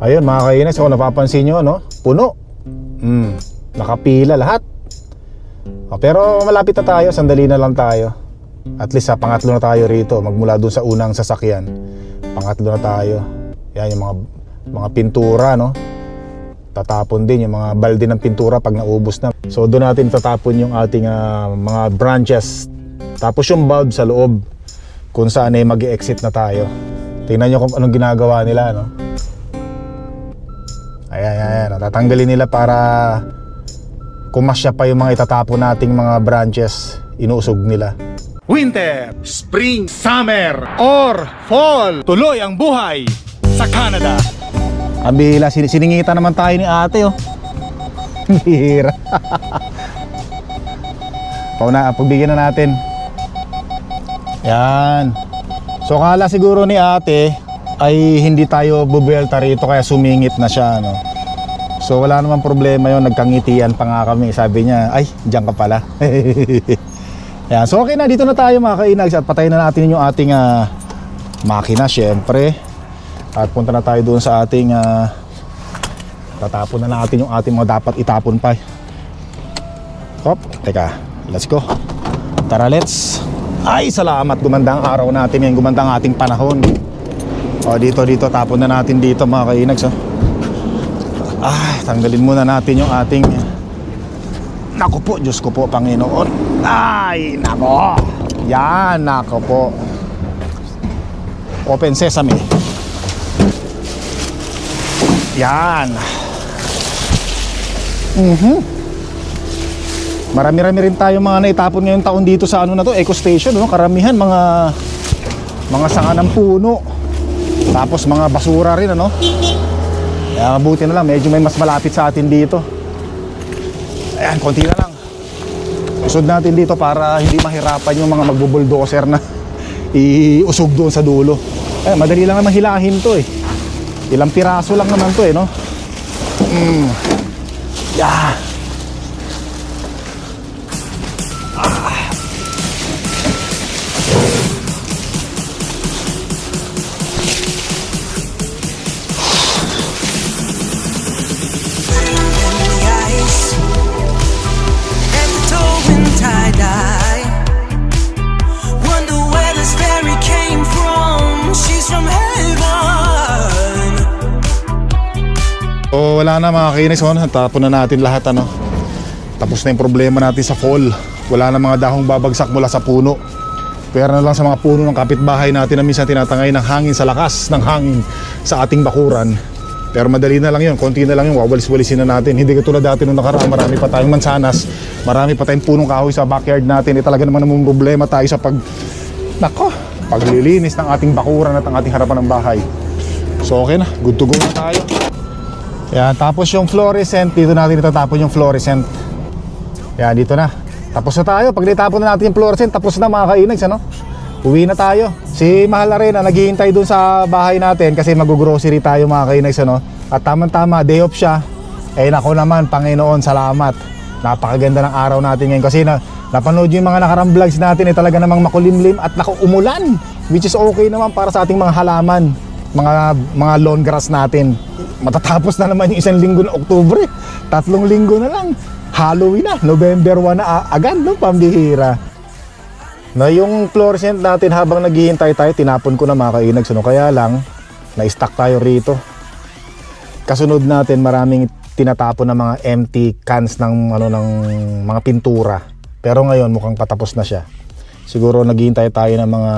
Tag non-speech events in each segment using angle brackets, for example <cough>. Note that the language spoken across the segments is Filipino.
Ayun mga kainis, kung napapansin nyo, no? Puno. Mm, nakapila lahat. O, pero malapit na tayo, sandali na lang tayo. At least sa pangatlo na tayo rito, magmula dun sa unang sasakyan. Pangatlo na tayo. Yan yung mga mga pintura, no? Tatapon din yung mga balde ng pintura pag naubos na. So doon natin tatapon yung ating ah, mga branches. Tapos yung bulb sa loob kung saan ay mag exit na tayo. Tingnan nyo kung anong ginagawa nila, no? Ayan, ayan. Tatanggalin nila para kumasya pa yung mga itatapon nating mga branches. Inuusog nila. Winter, Spring, Summer, or Fall. Tuloy ang buhay sa Canada. Ang bihila, sin- siningita naman tayo ni ate, oh. <laughs> Bihira. <laughs> Pauna, pagbigyan na natin. Yan. So kala siguro ni ate ay hindi tayo bubelta rito kaya sumingit na siya, no. So wala naman problema yon nagkangitian pa nga kami. Sabi niya, ay, diyan ka pala. <laughs> Yan. So okay na, dito na tayo mga kainags at patayin na natin yung ating ah, makina syempre. At punta na tayo doon sa ating ah, tatapon na natin yung ating mga dapat itapon pa. Hop, teka, let's go. Tara, let's. Ay, salamat. Gumandang araw natin yan. Gumandang ating panahon. O, dito, dito. Tapon na natin dito mga kainags. Oh. Ay, tanggalin muna natin yung ating... Nako po, Diyos ko po, Panginoon. Ay, nako. Yan, nako po. Open sesame. Yan. Mhm. Marami-rami rin tayo mga naitapon ngayong taon dito sa ano na to, Eco Station, no? Karamihan mga mga sanga ng puno. Tapos mga basura rin ano. Kaya mabuti na lang, medyo may mas malapit sa atin dito. Ayan, konti na lang. Usod natin dito para hindi mahirapan yung mga magbubuldoser na <laughs> iusog doon sa dulo. Eh, madali lang naman hilahin to eh. Ilang piraso lang naman to eh, no? Mm. Yeah. So wala na mga kinis, oh. tapon na natin lahat ano. Tapos na yung problema natin sa fall. Wala na mga dahong babagsak mula sa puno. Pera na lang sa mga puno ng kapitbahay natin na minsan tinatangay ng hangin sa lakas ng hangin sa ating bakuran. Pero madali na lang yun, konti na lang yun, wawalis-walisin na natin. Hindi katulad dati nung nakaraan, marami pa tayong mansanas, marami pa tayong punong kahoy sa backyard natin. Eh, talaga naman namang problema tayo sa pag, nako, paglilinis ng ating bakuran at ang ating harapan ng bahay. So okay na, good to go na tayo. Yan, tapos yung fluorescent, dito natin itatapon yung fluorescent. Yan, dito na. Tapos na tayo. Pag natapon na natin yung fluorescent, tapos na mga kainags, ano? Uwi na tayo. Si Mahal Arena, naghihintay dun sa bahay natin kasi mag-grocery tayo mga kainags, ano? At tamang-tama, day off siya. Eh nako naman, Panginoon, salamat. Napakaganda ng araw natin ngayon kasi na, napanood yung mga nakarang vlogs natin eh talaga namang makulimlim at naku umulan which is okay naman para sa ating mga halaman mga mga lawn grass natin. Matatapos na naman yung isang linggo ng Oktubre. Tatlong linggo na lang. Halloween na. November 1 na agad no? Pambihira. Na yung fluorescent natin habang naghihintay tayo tinapon ko na mga kainags ano kaya lang na-stuck tayo rito. Kasunod natin maraming tinatapon na mga empty cans ng ano ng mga pintura. Pero ngayon mukhang patapos na siya siguro naghihintay tayo ng mga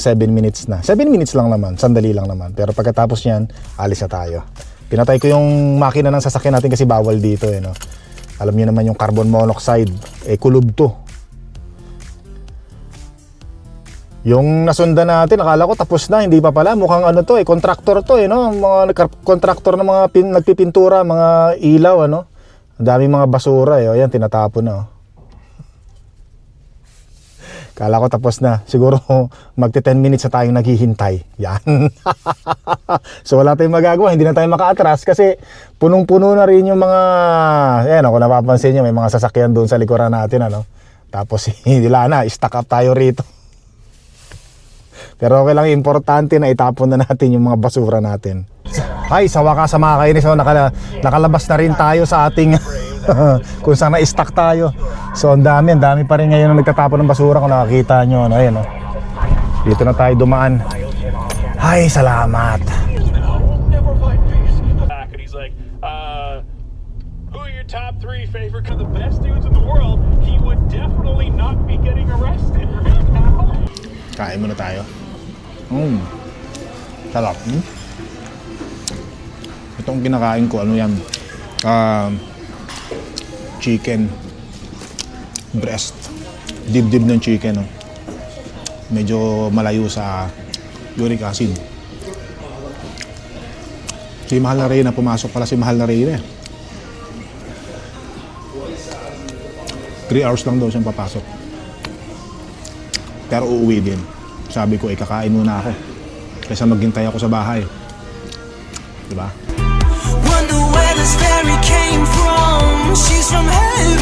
7 minutes na 7 minutes lang naman sandali lang naman pero pagkatapos niyan alis na tayo pinatay ko yung makina ng sasakyan natin kasi bawal dito eh no alam niyo naman yung carbon monoxide eh kulob to yung nasundan natin, akala ko tapos na, hindi pa pala. Mukhang ano to eh, contractor to eh, no? Mga contractor ng mga pin, nagpipintura, mga ilaw, ano? Ang daming mga basura eh. O yan, tinatapon na. Oh. Kala ko tapos na. Siguro <laughs> magti 10 minutes na tayong naghihintay. Yan. <laughs> so wala tayong magagawa. Hindi na tayo maka-atras kasi punong-puno na rin yung mga... Ayan, kung napapansin nyo, may mga sasakyan doon sa likuran natin. Ano? Tapos <laughs> wala na, stack up tayo rito. Pero okay lang, importante na itapon na natin yung mga basura natin. Ay, sa wakas sa mga kainis, oh, nakala, nakalabas na rin tayo sa ating <laughs> kung saan na-stack tayo. So, ang dami, ang dami pa rin ngayon na nagtatapon ng basura kung nakakita nyo. Ano, ayan, oh. Dito na tayo dumaan. Ay, salamat. uh, top three favorite? The best dudes in the world. He would definitely not be getting arrested <laughs> right now. Kain muna tayo. Mm. Sarap. Hmm? Itong kinakain ko, ano yan? Um, chicken. Breast. Dibdib ng chicken. Oh. Medyo malayo sa uric acid. Si Mahal na Reyna, pumasok pala si Mahal na Reyna. 3 hours lang daw siyang papasok. Pero uuwi din. Sabi ko, ikakain muna ako. Kaysa maghintay ako sa bahay. Diba? Wonder where this fairy came from. She's from heaven.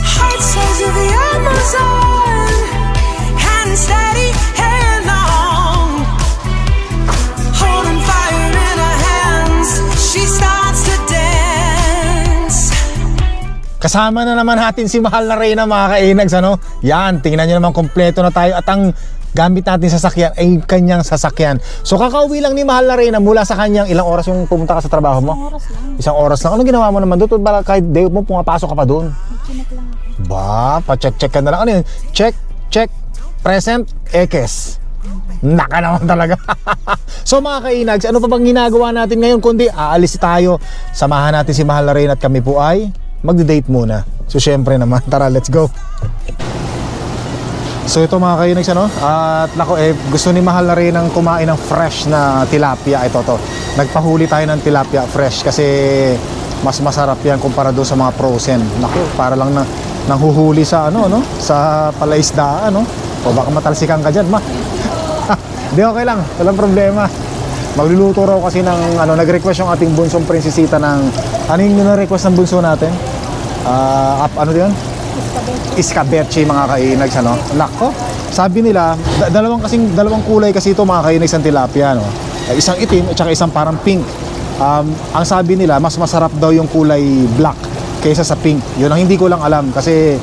Heart size of the Amazon. Hand steady, hair long. Holding fire in her hands. She starts to dance. Kasama na naman natin si Mahal na Reyna mga kainags ano? Yan, tingnan nyo naman kompleto na tayo at ang gamit natin sa sasakyan ay kanyang sasakyan. So kakauwi lang ni Mahal na Reyna mula sa kanyang ilang oras yung pumunta ka sa trabaho mo? Oras lang. Isang oras lang. Anong ginawa mo naman doon? Bala kahit day mo pumapasok ka pa doon. Chinek lang ako. Ba, pa-check-check ka na lang. Ano yun? Check, check, present, ekes. Naka naman talaga. <laughs> so mga kainags, ano pa bang ginagawa natin ngayon kundi aalis tayo. Samahan natin si Mahal na Reyna at kami po ay magde-date muna. So syempre naman, tara let's go. So ito mga kainags ano, at nako eh gusto ni Mahal na rin ng kumain ng fresh na tilapia ito to. Nagpahuli tayo ng tilapia fresh kasi mas masarap yan kumpara doon sa mga frozen. Nako, para lang na nanghuhuli sa ano no, sa palaisdaan no. O baka matalsikan ka diyan, ma. <laughs> Di okay lang, walang problema. Magluluto raw kasi ng ano, nag-request yung ating bunsong prinsesita ng ano yung na-request ng bunso natin? Ah, up, ano 'yun? Iskaberche mga kainags ano. Nako, sabi nila, da- dalawang kasing dalawang kulay kasi ito mga kainags ng tilapia no. Eh, Isang itim at saka isang parang pink. Um, ang sabi nila, mas masarap daw yung kulay black kaysa sa pink. Yun ang hindi ko lang alam kasi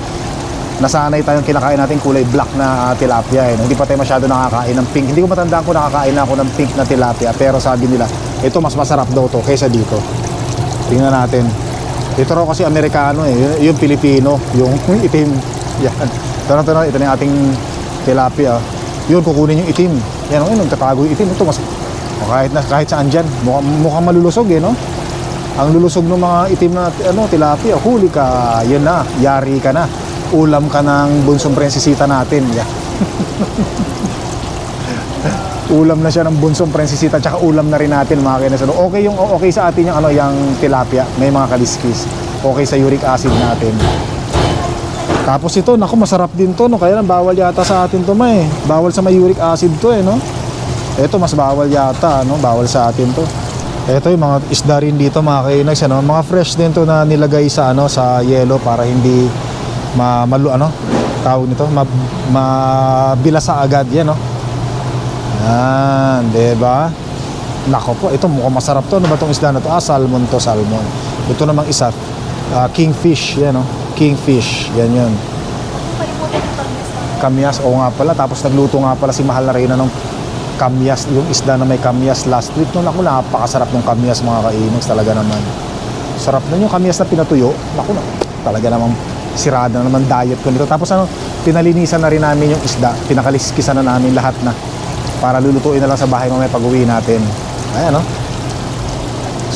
nasanay tayong kinakain natin kulay black na ah, tilapia eh. Hindi pa tayo masyado nakakain ng pink. Hindi ko matandaan kung nakakain na ako ng pink na tilapia pero sabi nila, ito mas masarap daw to kaysa dito. Tingnan natin. Ito raw kasi Amerikano eh. Yung, yung Pilipino. Yung itim. Yan. Ito na, ito na. Yung ating tilapia. Yun, kukunin yung itim. Yan, yun, nagtatago yung itim. Ito, mas, kahit, na, kahit saan dyan. Mukhang, mukhang malulusog eh, no? Ang lulusog ng mga itim na ano, tilapia, huli ka, yun na, yari ka na. Ulam ka ng bunsong prinsesita natin. Yeah. <laughs> ulam na siya ng bunsong prinsesita tsaka ulam na rin natin mga kainas. Ano, Okay yung okay sa atin yung ano yung tilapia, may mga kaliskis. Okay sa uric acid natin. Tapos ito, naku masarap din to no. Kaya lang bawal yata sa atin to ma eh. Bawal sa may uric acid to eh no. Ito mas bawal yata no, bawal sa atin to. Ito yung mga isda rin dito mga kainas ano, mga fresh din to na nilagay sa ano sa yelo para hindi ma malu ano tawag nito, ma, mabilasa agad yan no. Yan, di? Nako po, ito mukhang masarap to. Ano ba itong isda na to? Ah, salmon to, salmon. Ito namang isa, ah, kingfish, yan oh. Kingfish, yan yun. Kamyas, oo nga pala. Tapos nagluto nga pala si Mahal na Reyna ng kamyas, yung isda na may kamyas last week. Noon ako, napakasarap ng kamyas mga kainags talaga naman. Sarap nun yung kamyas na pinatuyo. Naku na, talaga namang sirada na naman diet ko nito. Tapos ano, pinalinisan na rin namin yung isda. Pinakaliskisan na namin lahat na para lulutuin na lang sa bahay mamaya pag uwi natin. Ayan, no?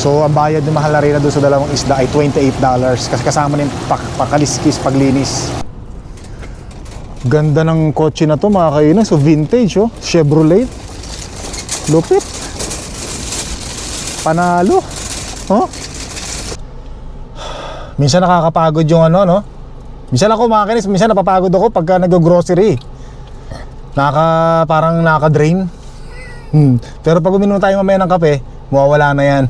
So, ang bayad ni Mahal na rin doon sa dalawang isda ay $28 kasi kasama na yung pak pakaliskis, paglinis. Ganda ng kotse na to mga kainan. So, vintage, oh. Chevrolet. Lupit. Panalo. Oh. Minsan nakakapagod yung ano, no? Minsan ako mga kainis, minsan napapagod ako pagka nag-grocery. Naka, parang nakaka-drain. Hmm. Pero pag uminom tayo mamaya ng kape, mawawala na yan.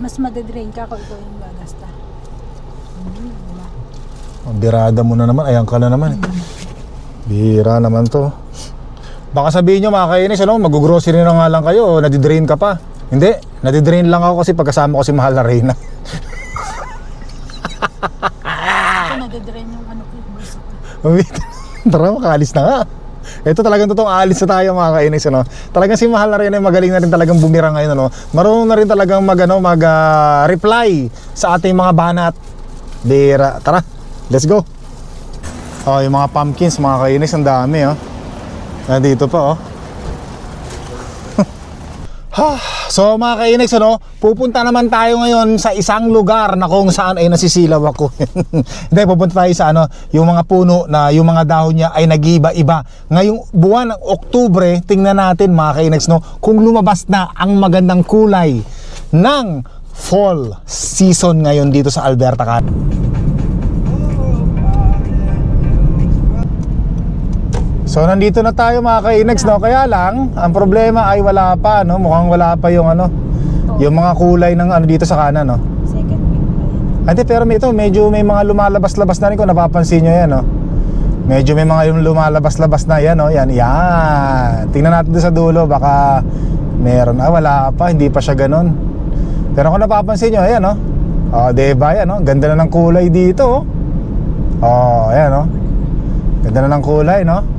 Mas madedrain ka kung ikaw yung gagasta. Ang birada mo na naman, ayan ka na naman. Bira naman to. Baka sabihin nyo mga kainis, ano, mag-grocery na nga lang kayo, nadidrain ka pa. Hindi, nadidrain lang ako kasi pagkasama ko si Mahal na Reyna. Ako nadadrain yung ano ko yung bulsa ko. <laughs> Tara, makaalis na nga. Ito talagang totoong aalis na tayo mga kainis, ano. Talagang si Mahal na Reyna, magaling na rin talagang bumira ngayon, ano. Marunong na rin talagang mag, ano, mag ah, reply sa ating mga banat. Bira. Tara, let's go. Oh, yung mga pumpkins, mga kainis, ang dami, oh. Nandito pa, oh. So mga kainex, ano, pupunta naman tayo ngayon sa isang lugar na kung saan ay nasisilaw ako. <laughs> Hindi, pupunta tayo sa ano, yung mga puno na yung mga dahon niya ay nag-iba-iba. Ngayong buwan ng Oktubre, tingnan natin mga kainex, no, kung lumabas na ang magandang kulay ng fall season ngayon dito sa Alberta Can. So nandito na tayo mga kainags no? Kaya lang ang problema ay wala pa no? Mukhang wala pa yung ano Yung mga kulay ng ano dito sa kanan no? Second week pa yan. Ah, Hindi pero may ito medyo may mga lumalabas-labas na rin. Kung napapansin nyo yan no? Medyo may mga yung lumalabas-labas na yan no? Yan yan. Tingnan natin doon sa dulo baka meron. Ah wala pa hindi pa siya ganun. Pero kung napapansin nyo ayan no? Oh, diba yan no? Ganda na ng kulay dito oh. Oh, ayan no? Ganda na ng kulay no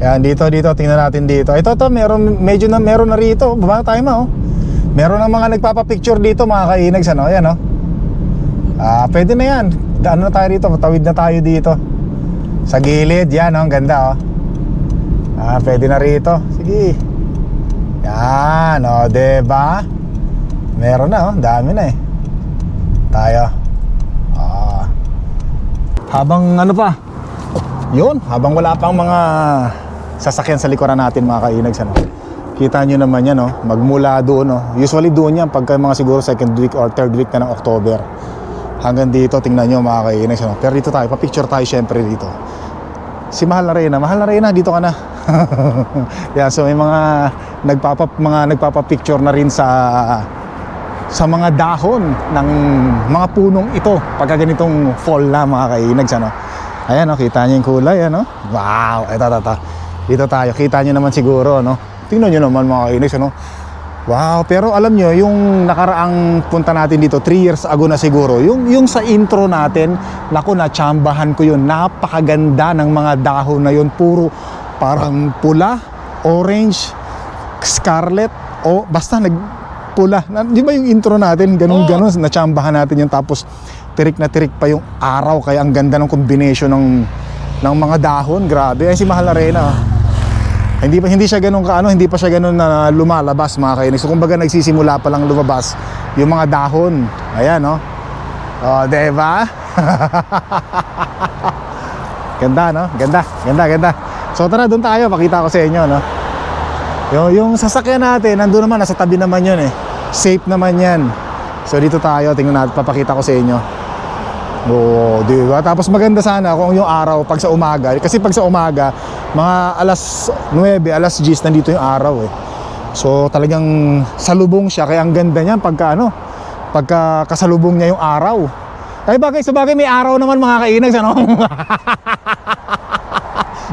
yan, dito, dito, tingnan natin dito. Ito, to, meron, medyo na, meron na rito. Baba tayo ma, oh. Meron ng mga nagpapapicture dito, mga kainags, ano, ayan, oh. Ah, pwede na yan. Ano na tayo dito, tawid na tayo dito. Sa gilid, yan, oh, ang ganda, oh. Ah, pwede na rito. Sige. Yan, oh, diba? Meron na, oh, dami na eh. Tayo. Ah. Habang ano pa, yun, habang wala pang mga sasakyan sa likuran natin mga kainags ano. Kita nyo naman yan, no? magmula doon. No? Usually doon yan pagka mga siguro second week or third week na ng October. Hanggang dito, tingnan nyo mga kainags. Ano? Pero dito tayo, papicture tayo syempre dito. Si Mahal na Reyna, Mahal na Reyna, dito ka na. <laughs> yeah, so may mga nagpapa mga nagpapa-picture na rin sa sa mga dahon ng mga punong ito pagka ganitong fall na mga kainags ano. Ayan oh, kita niyo yung kulay ano. Wow, ito ito ito. Dito tayo, kita niyo naman siguro no. Tingnan niyo naman mga kainis ano. Wow, pero alam niyo yung nakaraang punta natin dito 3 years ago na siguro. Yung yung sa intro natin, naku na chambahan ko yun. Napakaganda ng mga dahon na yun, puro parang pula, orange, scarlet o basta nag pula. Na, di ba yung intro natin, ganun ganun, nachambahan natin yung tapos tirik na tirik pa yung araw kaya ang ganda ng combination ng ng mga dahon. Grabe. Ay si Mahal Arena. Hindi pa hindi siya ganun kaano, hindi pa siya ganun na lumalabas mga kainis. So kumbaga nagsisimula pa lang lumabas yung mga dahon. Ayan, no? Oh, 'di ba? <laughs> ganda, no? Ganda, ganda, ganda. So tara doon tayo, pakita ko sa inyo, no? Yung, yung sasakyan natin, nandun naman, nasa tabi naman yun eh. Safe naman yan. So dito tayo, tingnan natin, papakita ko sa inyo. Oo, di ba? Tapos maganda sana kung yung araw pag sa umaga. Kasi pag sa umaga, mga alas 9, alas 10, nandito yung araw eh. So talagang salubong siya, kaya ang ganda niyan pagka ano, pagka kasalubong niya yung araw. Ay bagay, sa bagay may araw naman mga kainags, ano? <laughs>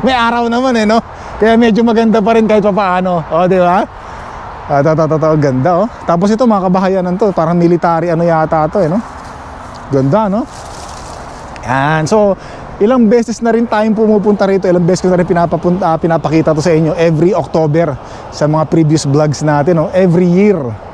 may araw naman eh, no? Kaya medyo maganda pa rin kahit pa paano. O, di ba? Ah, to, ganda, oh. Tapos ito, mga kabahayanan to, parang military ano yata to, eh, no? Ganda, no? Yan. So, ilang beses na rin tayong pumupunta rito, ilang beses ko na rin pinapapunta, pinapakita to sa inyo every October sa mga previous vlogs natin, no? Every year.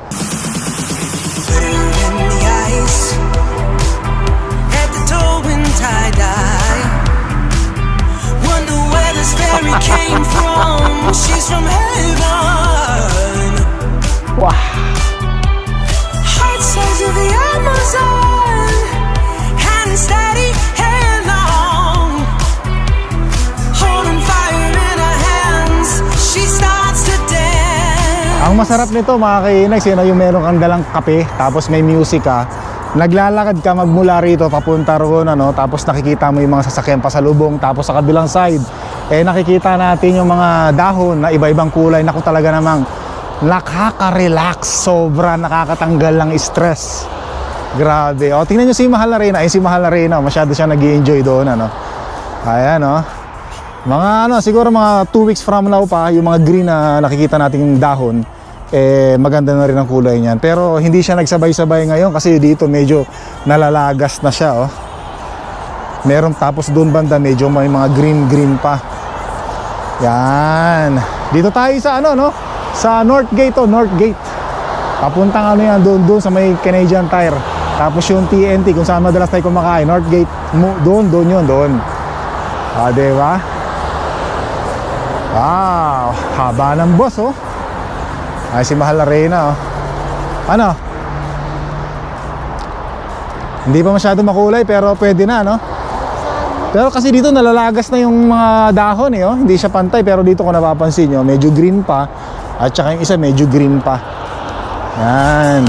Masarap nito mga kainags, yun na yung meron kang dalang kape, tapos may music ka. Naglalakad ka magmula rito, papunta roon, ano, tapos nakikita mo yung mga sasakyan pasalubong, tapos sa kabilang side, eh nakikita natin yung mga dahon na iba-ibang kulay. Naku talaga namang nakaka-relax, sobra nakakatanggal ng stress. Grabe. O, tingnan nyo si Mahal na Reyna. Ay, si Mahal na Reyna, masyado siya nag enjoy doon, ano. Ayan, oh. Mga ano, siguro mga 2 weeks from now pa, yung mga green na nakikita nating dahon, eh maganda na rin ang kulay niyan. Pero hindi siya nagsabay-sabay ngayon kasi dito medyo nalalagas na siya, oh. Meron tapos doon banda medyo may mga green-green pa. Yan. Dito tayo sa ano, no? Sa North Gate, oh, North Gate. Papuntang ano yan, doon, doon sa may Canadian Tire. Tapos yung TNT, kung saan madalas tayo kumakain, North Gate, doon, doon yun, doon. Ah, di ba? Wow, haba ng boss, oh. Ay, si Mahal na Reyna, oh. Ano? Hindi pa masyado makulay, pero pwede na, no? Pero kasi dito nalalagas na yung mga dahon, eh, oh. Hindi siya pantay, pero dito kung napapansin nyo, medyo green pa. At saka yung isa, medyo green pa. Yan.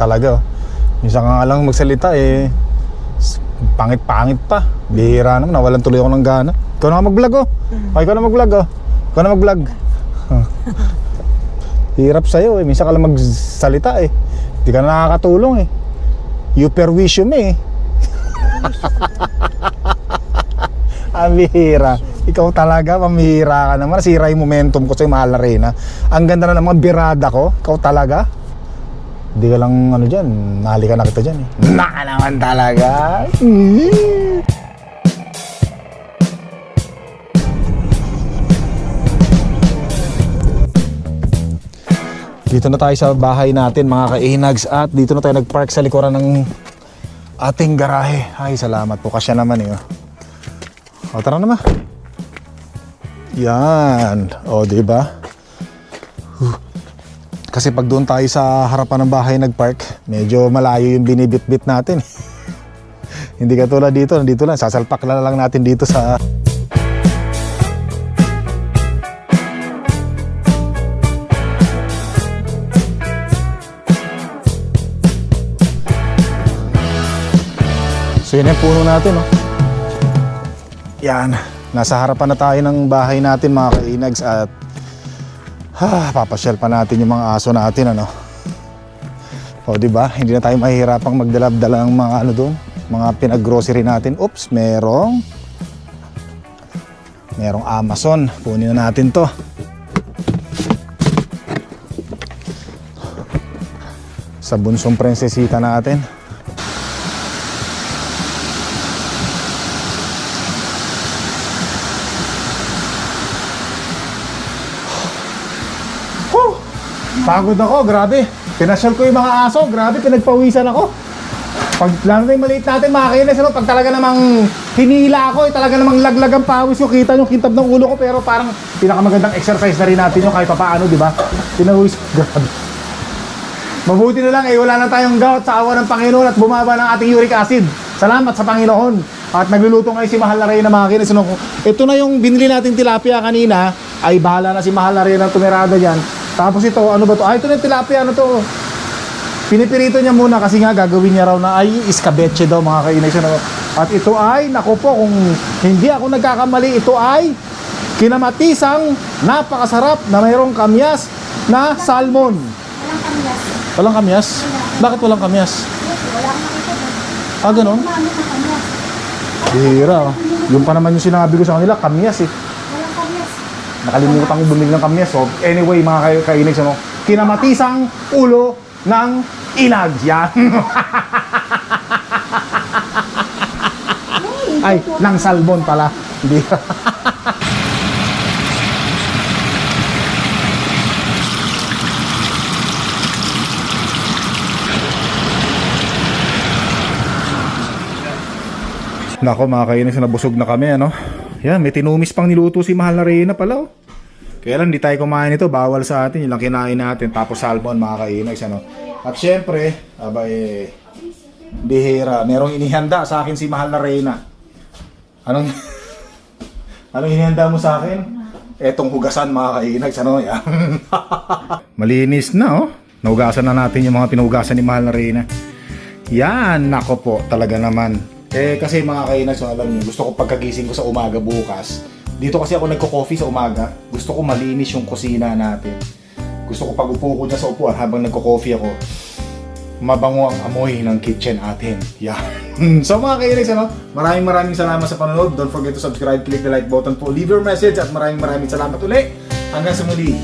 Talaga oh. Minsan nga lang magsalita eh. Pangit-pangit pa. Bihira naman. Nawalan tuloy ako ng gana. Ikaw na mag-vlog oh. O, ikaw na mag-vlog oh. Ikaw na mag-vlog. Hirap sa'yo eh. Minsan ka lang magsalita eh. Hindi ka na nakakatulong eh. You perwisyo me eh. <laughs> Ang bihira. Ikaw talaga, pamihira ka naman. Sira yung momentum ko sa mahal na Reyna. Ang ganda na ng mga birada ko. Ikaw talaga. Hindi ka lang ano dyan. Nahali ka na kita dyan eh. Na naman talaga. Dito na tayo sa bahay natin mga kainags at dito na tayo nagpark sa likuran ng ating garahe. Ay, salamat po. Kasya naman eh. oh. O, tara na ma. Yan. O, di ba? Huh. Kasi pag doon tayo sa harapan ng bahay nagpark, medyo malayo yung binibit-bit natin. <laughs> Hindi ka tulad dito, nandito lang, sasalpak na lang natin dito sa... So yun yung puno natin, oh. Yan. Nasa harapan na tayo ng bahay natin mga kainags at ha, papasyal pa natin yung mga aso natin ano. O di ba? Hindi na tayo mahihirapang magdalab-dala ng mga ano doon, mga pinag-grocery natin. Oops, merong merong Amazon. Kunin na natin 'to. Sa bunsong prinsesita natin. Pagod ako, grabe. Pinasyal ko yung mga aso, grabe, pinagpawisan ako. Pag lalo na yung maliit natin, mga kainis, ano, pag talaga namang hinila ako, eh, talaga namang laglag ang pawis ko, kita yung kintab ng ulo ko, pero parang pinakamagandang exercise na rin natin yung kahit papaano, di ba? Pinawis, grabe. Mabuti na lang eh, wala na tayong gout sa awa ng Panginoon at bumaba ng ating uric acid. Salamat sa Panginoon. At nagluluto ngayon si Mahal na Reyna mga kinis. Ano, ito na yung binili nating tilapia kanina. Ay bahala na si Mahal na Reyna tumirada dyan. Tapos ito, ano ba to? Ay, ito na yung tilapia, ano to? Pinipirito niya muna kasi nga gagawin niya raw na ay iskabeche daw mga kainis. Ano? At ito ay, naku po, kung hindi ako nagkakamali, ito ay kinamatisang napakasarap na mayroong kamyas na salmon. Walang kamyas. Walang kamyas? Bakit walang kamyas? Ah, ganun? Bihira. oh. Yung pa naman yung sinabi ko sa kanila, kamyas eh. Nakalimutan ko bumili ng kamyas. So, anyway, mga kay kainig, ano, kinamatisang ulo ng inag. Yan. Ay, ng salmon pala. Hindi. Nako mga kainis, nabusog na kami ano. Yan, may tinumis pang niluto si Mahal na Reyna pala oh. Kaya lang, di tayo kumain ito. Bawal sa atin. Yung lang kinain natin. Tapos salmon, mga kainis, ano. At syempre, aba eh, Bihira. Merong inihanda sa akin si Mahal na Reyna. Anong... <laughs> Anong inihanda mo sa akin? Etong hugasan mga kainags, ano? <laughs> Malinis na oh. Nahugasan na natin yung mga pinuhugasan ni Mahal na Reyna. Yan, nako po, talaga naman. Eh kasi mga kainags, so alam niyo, gusto ko pagkagising ko sa umaga bukas. Dito kasi ako nagko-coffee sa umaga. Gusto ko malinis yung kusina natin. Gusto ko pag upo ko sa upuan habang nagko-coffee ako, mabango ang amoy ng kitchen atin. Yan. <laughs> so mga kainags, ano, maraming maraming salamat sa panonood. Don't forget to subscribe, click the like button po, leave your message at maraming maraming salamat uli. Hanggang sa muli.